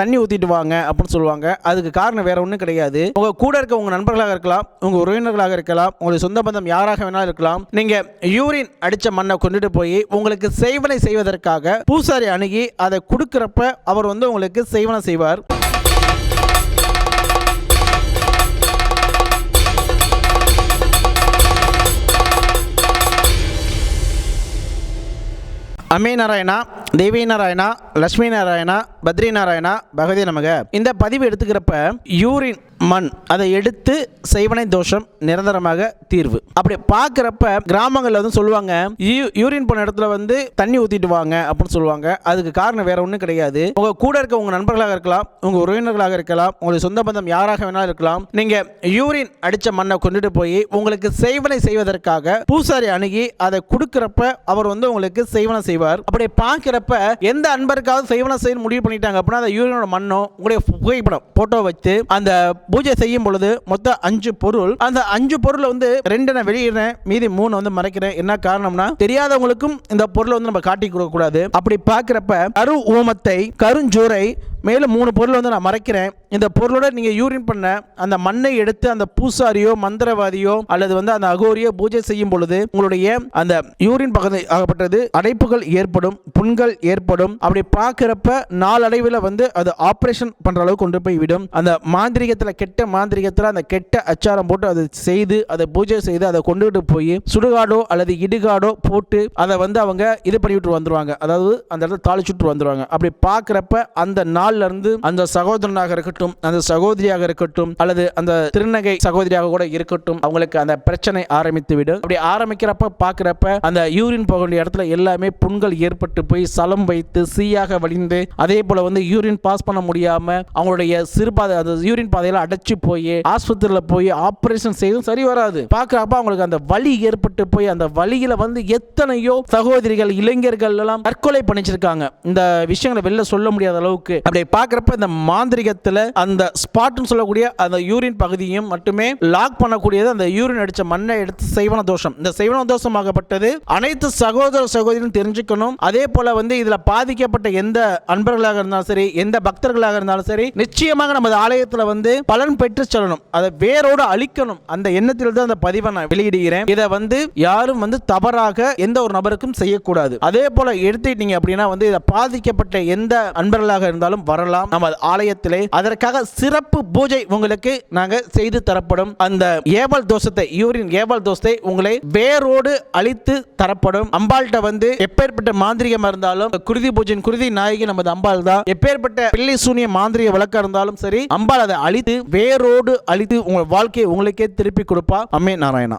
தண்ணி ஊற்றிட்டு வாங்க அப்படின்னு சொல்லுவாங்க. அதுக்கு காரணம் வேற ஒன்றும் கிடையாது. உங்க கூட இருக்க உங்க நண்பர்களாக இருக்கலாம் உங்க உறவினர்களாக இருக்கலாம் உங்களுடைய சொந்த பந்தம் யாராக வேணாலும் இருக்கலாம். நீங்க யூரின் அடிச்ச மண்ணை கொண்டுட்டு போய் உங்களுக்கு செய்வனை செய்வதற்காக பூசாரி அணுகி அதை கொடுக்குறப்ப அவர் வந்து உங்களுக்கு செய்வனை செய்வார். அமே நாராயணா தேவி நாராயணா லட்சுமி நாராயணா பத்ரி நாராயணா பகவதி நமக. இந்த பதிவு எடுத்துக்கிறப்ப யூரின் மண் அதை எடுத்து செய்வனை தோஷம் நிரந்தரமாக தீர்வு. அப்படி பார்க்குறப்ப கிராமங்களில் வந்து சொல்லுவாங்க யூ- யூரின் போன இடத்துல வந்து தண்ணி ஊற்றிட்டு வாங்க அப்படின்னு சொல்லுவாங்க. அதுக்கு காரணம் வேற ஒன்றும் கிடையாது. உங்கள் கூட இருக்க உங்கள் நண்பர்களாக இருக்கலாம் உங்கள் உறவினர்களாக இருக்கலாம் உங்களுடைய சொந்த பந்தம் யாராக வேணாலும் இருக்கலாம். நீங்கள் யூரின் அடித்த மண்ணை கொண்டுட்டு போய் உங்களுக்கு செய்வனை செய்வதற்காக பூசாரி அணுகி அதை கொடுக்குறப்ப அவர் வந்து உங்களுக்கு செய்வனை செய்வார். அப்படி பார்க்குறப்ப எந்த அன்பருக்காவது செய்வனை செய்ய முடிவு பண்ணிட்டாங்க அப்படின்னா அந்த யூரியனோட மண்ணோ உங்களுடைய புகைப்படம் போட்டோ வச்சு அந்த பூஜை செய்யும் பொழுது மொத்தம் அஞ்சு பொருள் அந்த அஞ்சு பொருளை வந்து ரெண்டு நான் வெளியிடுறேன் மீதி மூணு வந்து மறைக்கிறேன். என்ன காரணம்னா தெரியாதவங்களுக்கும் இந்த பொருளை வந்து நம்ம காட்டி கொடுக்க கூடாது. அப்படி பார்க்குறப்ப கரு ஓமத்தை கருஞ்சோரை மேலும் மூணு பொருள் வந்து நான் மறைக்கிறேன். இந்த பொருளோட நீங்கள் யூரின் பண்ண அந்த மண்ணை எடுத்து அந்த பூசாரியோ மந்திரவாதியோ அல்லது வந்து அந்த அகோரியோ பூஜை செய்யும் பொழுது உங்களுடைய அந்த யூரின் பகுதி ஆகப்பட்டது அடைப்புகள் ஏற்படும் புண்கள் ஏற்படும். அப்படி பார்க்குறப்ப நாளடைவில் வந்து அது ஆப்ரேஷன் பண்ணுற அளவுக்கு கொண்டு போய் விடும். அந்த மாந்திரிகத்தில் கெட்ட மாந்திரிகத்தில் அந்த கெட்ட அச்சாரம் போட்டு அதை செய்து அதை பூஜை செய்து அதை கொண்டுகிட்டு போய் சுடுகாடோ அல்லது இடுகாடோ போட்டு அதை வந்து அவங்க இது பண்ணிவிட்டு வந்துருவாங்க. அதாவது அந்த இடத்துல தாளிச்சுட்டு வந்துருவாங்க. அப்படி பார்க்குறப்ப அந்த நாள் நாள்ல இருந்து அந்த சகோதரனாக இருக்கட்டும் அந்த சகோதரியாக இருக்கட்டும் அல்லது அந்த திருநகை சகோதரியாக கூட இருக்கட்டும் அவங்களுக்கு அந்த பிரச்சனை ஆரம்பித்து விடும் அப்படி ஆரம்பிக்கிறப்ப பார்க்குறப்ப அந்த யூரின் போக வேண்டிய இடத்துல எல்லாமே புண்கள் ஏற்பட்டு போய் சலம் வைத்து சீயாக வழிந்து அதே போல வந்து யூரின் பாஸ் பண்ண முடியாம அவங்களுடைய சிறுபாதை அந்த யூரின் பாதையில அடைச்சு போய் ஆஸ்பத்திரியில் போய் ஆபரேஷன் செய்தும் சரி வராது. பார்க்குறப்ப அவங்களுக்கு அந்த வலி ஏற்பட்டு போய் அந்த வழியில வந்து எத்தனையோ சகோதரிகள் இளைஞர்கள் எல்லாம் தற்கொலை பண்ணிச்சிருக்காங்க. இந்த விஷயங்களை வெளில சொல்ல முடியாத அளவுக்கு அப்படி பார்க்குறப்ப இந்த மாந்திரிகத்தில் அந்த ஸ்பாட்னு சொல்லக்கூடிய அந்த யூரின் பகுதியும் மட்டுமே லாக் பண்ணக்கூடியது அந்த யூரின் அடித்த மண்ணை எடுத்து செய்வன தோஷம். இந்த செய்வன தோஷமாகப்பட்டது அனைத்து சகோதர சகோதரியும் தெரிஞ்சுக்கணும். அதே போல வந்து இதில் பாதிக்கப்பட்ட எந்த அன்பர்களாக இருந்தாலும் சரி எந்த பக்தர்களாக இருந்தாலும் சரி நிச்சயமாக நமது ஆலயத்தில் வந்து பலன் பெற்று செல்லணும். அதை வேரோடு அழிக்கணும். அந்த எண்ணத்தில் தான் அந்த பதிவை நான் வெளியிடுகிறேன். இதை வந்து யாரும் வந்து தவறாக எந்த ஒரு நபருக்கும் செய்யக்கூடாது. அதே போல எடுத்துக்கிட்டீங்க அப்படின்னா வந்து இதை பாதிக்கப்பட்ட எந்த அன்பர்களாக இருந்தாலும் வரலாம். நமது ஆலயத்திலே அதற்காக சிறப்பு பூஜை உங்களுக்கு நாங்க செய்து தரப்படும். அந்த ஏவல் தோஷத்தை யூரின் ஏவல் தோஷத்தை உங்களை வேரோடு அழித்து தரப்படும். அம்பாள்கிட்ட வந்து எப்பேற்பட்ட மாந்திரிகமா இருந்தாலும் குருதி பூஜையின் குருதி நாயகி நமது அம்பாள் தான். எப்பேற்பட்ட பிள்ளை சூனிய மாந்திரிக வழக்கம் இருந்தாலும் சரி அம்பாள் அதை அழித்து வேரோடு அழித்து உங்கள் வாழ்க்கையை உங்களுக்கே திருப்பி கொடுப்பா. அம்மே நாராயணா.